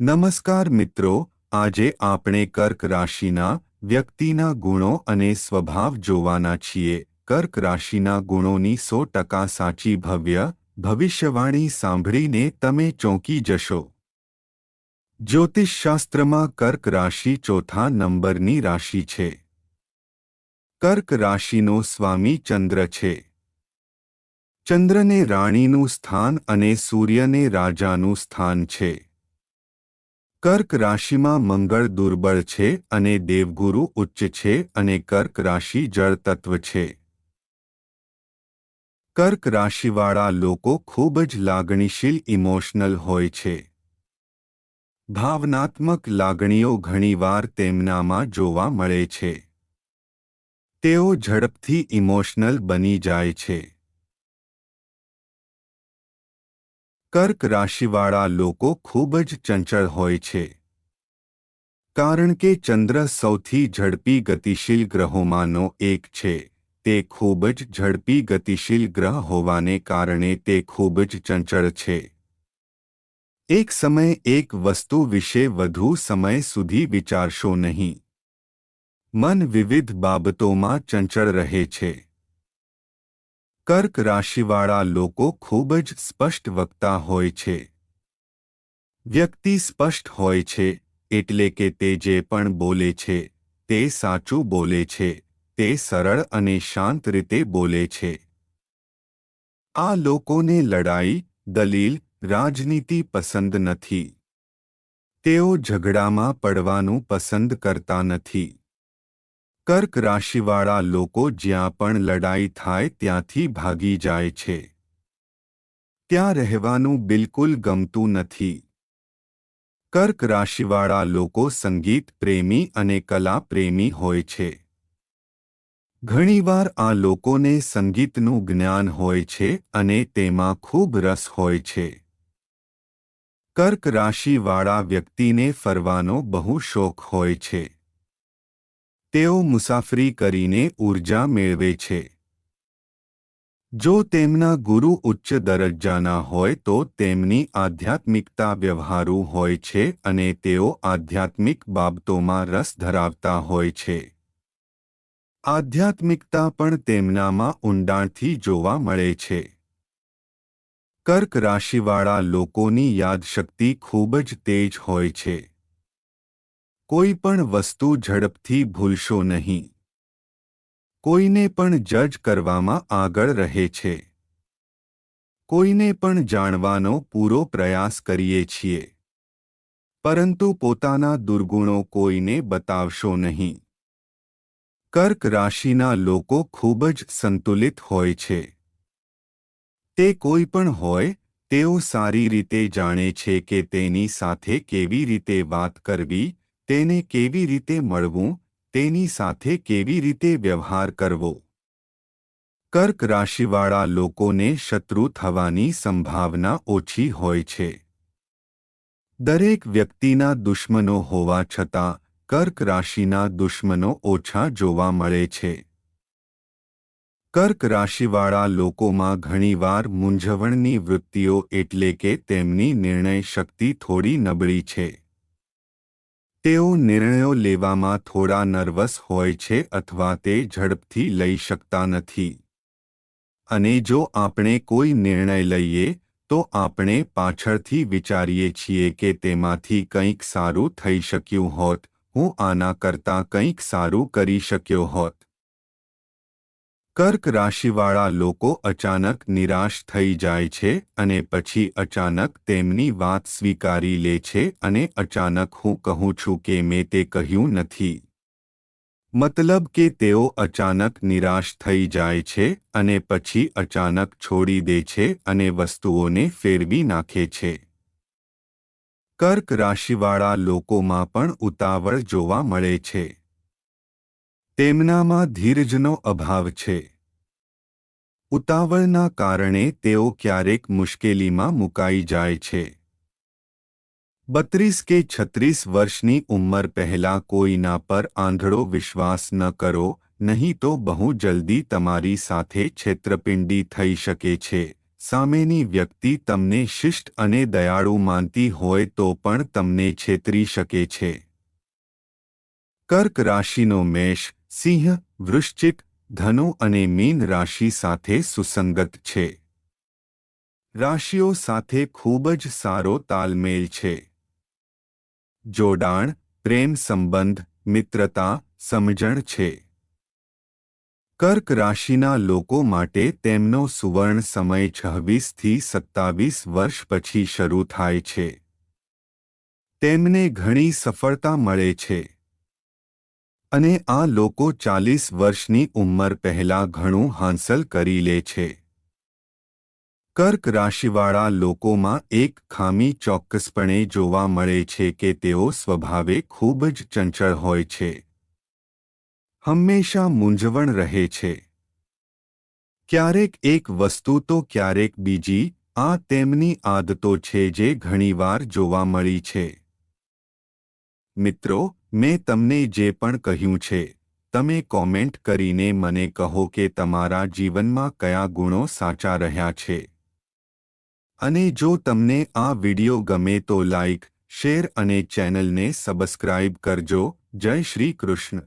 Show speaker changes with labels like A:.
A: નમસ્કાર મિત્રો, આજે આપણે કર્ક રાશિના વ્યક્તિના ગુણો અને સ્વભાવ જોવાના છીએ. કર્ક રાશિના ગુણોની સો ટકા સાચી ભવ્ય, ભવિષ્યવાણી સાંભળીને તમે ચોંકી જશો. જ્યોતિષશાસ્ત્રમાં કર્ક રાશિ ચોથા નંબરની રાશિ છે. કર્ક રાશિનો સ્વામી ચંદ્ર છે. ચંદ્રને રાણીનું સ્થાન અને સૂર્યને રાજાનું સ્થાન છે. કર્ક રાશિમાં મંગળ દુર્બળ છે અને દેવગુરુ ઉચ્ચ છે અને કર્ક રાશિ જળ છે. કર્ક રાશિવાળા લોકો ખૂબ જ લાગણીશીલ, ઇમોશનલ હોય છે. ભાવનાત્મક લાગણીઓ ઘણીવાર તેમનામાં જોવા મળે છે. તેઓ ઝડપથી ઇમોશનલ બની જાય છે. કર્ક રાશિવાળા લોકો ખૂબ જ ચંચળ હોય છે. કારણ કે ચંદ્ર સૌથી ઝડપી ગતિશીલ ગ્રહોમાંનો એક છે. તે ખૂબ જ ઝડપી ગતિશીલ ગ્રહ હોવાને કારણે તે ખૂબ જ ચંચળ છે. એક સમય એક વસ્તુ વિશે વધુ સમય સુધી વિચારશો નહીં. મન વિવિધ બાબતોમાં ચંચળ રહે છે. કર્ક રાશિવાળા લોકો ખૂબ જ સ્પષ્ટ વક્તા હોય છે. વ્યક્તિ સ્પષ્ટ હોય છે, એટલે કે તે જે પણ બોલે છે, તે સાચું બોલે છે, તે સરળ અને શાંત રીતે બોલે છે. આ લોકોને લડાઈ, દલીલ, રાજનીતિ પસંદ નથી. તેઓ ઝઘડામાં પડવાનું પસંદ કરતા નથી. કર્ક રાશિવાળા લોકો જ્યાં પણ લડાઈ થાય ત્યાંથી ભાગી જાય છે. ત્યાં રહેવાનું બિલકુલ ગમતું નથી. કર્ક રાશિવાળા લોકો સંગીત, પ્રેમી અને કલા પ્રેમી હોય છે. ઘણીવાર આ લોકોને સંગીતનું જ્ઞાન હોય છે અને તેમાં ખૂબ રસ હોય છે. કર્ક રાશિવાળા વ્યક્તિને ફરવાનો બહુ શોખ હોય છે. તેઓ મુસાફરી કરીને ઊર્જા મેળવે છે. જો તેમના ગુરુ ઉચ્ચ દરજ્જાના હોય તો તેમની આધ્યાત્મિકતા વ્યવહારુ હોય છે અને તેઓ આધ્યાત્મિક બાબતોમાં રસ ધરાવતા હોય છે. આધ્યાત્મિકતા પણ તેમનામાં ઊંડાણથી જોવા મળે છે. કર્ક રાશિવાળા લોકોની યાદશક્તિ ખૂબ જ તેજ હોય છે. કોઈ પણ વસ્તુ ઝડપથી ભૂલશો નહીં. કોઈને પણ જજ કરવામાં આગળ રહે છે. કોઈને પણ જાણવાનો પૂરો પ્રયાસ કરીએ છીએ. પરંતુ પોતાના દુર્ગુણો કોઈને બતાવશો નહીં. કર્ક રાશિના લોકો ખૂબ જ સંતુલિત હોય છે. તે કોઈ પણ હોય, તેઓ સારી રીતે જાણે છે કે તેની સાથે કેવી રીતે વાત કરવી તેને કેવી રીતે મળવું, તેની સાથે કેવી રીતે વ્યવહાર કરવો? કર્ક રાશિવાળા લોકોને શત્રુ થવાની સંભાવના ઓછી હોય છે. દરેક વ્યક્તિના દુશ્મનો હોવા છતાં, કર્ક રાશિના દુશ્મનો ઓછા જોવા મળે છે. કર્ક રાશિવાળા લોકોમાં ઘણીવાર મૂંઝવણની વૃત્તિઓ એટલે કે તેમની નિર્ણય શક્તિ થોડી નબળી છે. તેઓ નિર્ણયો લેવામાં થોડા નર્વસ હોય છે અથવા તે ઝડપથી લઈ શકતા નથી. અને જો આપણે કોઈ નિર્ણય લઈએ, તો આપણે પાછળથી વિચારીએ છીએ કે તેમાંથી કંઈક સારું થઈ શક્યું હોત, હું આના કરતાં કંઈક સારું કરી શક્યો હોત. કર્ક રાશિવાળા લોકો અચાનક નિરાશ થઈ જાય છે અને પછી અચાનક તેમની વાત સ્વીકારી લે છે અને અચાનક હું કહું છું કે મેં તે કહ્યું નથી. મતલબ કે તેઓ અચાનક નિરાશ થઈ જાય છે અને પછી અચાનક છોડી દે છે અને વસ્તુઓને ફેરવી નાખે છે. કર્ક રાશિવાળા લોકોમાં પણ ઉતાવળ જોવા મળે છે. તેમનામાં ધીરજનો અભાવ છે. ઉતાવળના કારણે તેઓ ક્યારેક મુશ્કેલીમાં મુકાઈ જાય છે. બત્રીસ કે છત્રીસ વર્ષની ઉંમર પહેલાં કોઈના પર આંધળો વિશ્વાસ ન કરો, નહીં તો બહુ જલ્દી તમારી સાથે છેતરપિંડી થઈ શકે છે. સામેની વ્યક્તિ તમને શિષ્ટ અને દયાળુ માનતી હોય તો પણ તમને છેતરી શકે છે. કર્ક રાશિનો મેષ સિંહ, વૃશ્ચિક, ધનુ અને મીન રાશિ સાથે સુસંગત છે. રાશિઓ સાથે ખૂબ જ સારો તાલમેલ છે. જોડાણ, પ્રેમ સંબંધ, મિત્રતા, સમજણ છે. કર્ક રાશિના લોકો માટે તેમનો સુવર્ણ સમય છવ્વીસથી સત્તાવીસ વર્ષ પછી શરૂ થાય છે. તેમને ઘણી સફળતા મળે છે. અને આ લોકો ચાલીસ વર્ષની ઉંમર પહેલાં ઘણું હાંસલ કરી લે છે. કર્ક રાશિવાળા લોકોમાં એક ખામી ચોક્કસપણે જોવા મળે છે કે તેઓ સ્વભાવે ખૂબ જ ચંચળ હોય છે. હંમેશા મૂંઝવણ રહે છે. ક્યારેક એક વસ્તુ તો ક્યારેક બીજી, આ તેમની આદતો છે જે ઘણીવાર જોવા મળી છે. મિત્રો, મેં તમને જે પણ કહ્યું છે, તમે કોમેન્ટ કરીને મને કહો કે તમારા જીવનમાં કયા ગુણો સાચા રહ્યા છે. અને જો તમને આ વિડિયો ગમે તો લાઇક શેર અને ચેનલને સબસ્ક્રાઇબ કરજો. જય શ્રી કૃષ્ણ.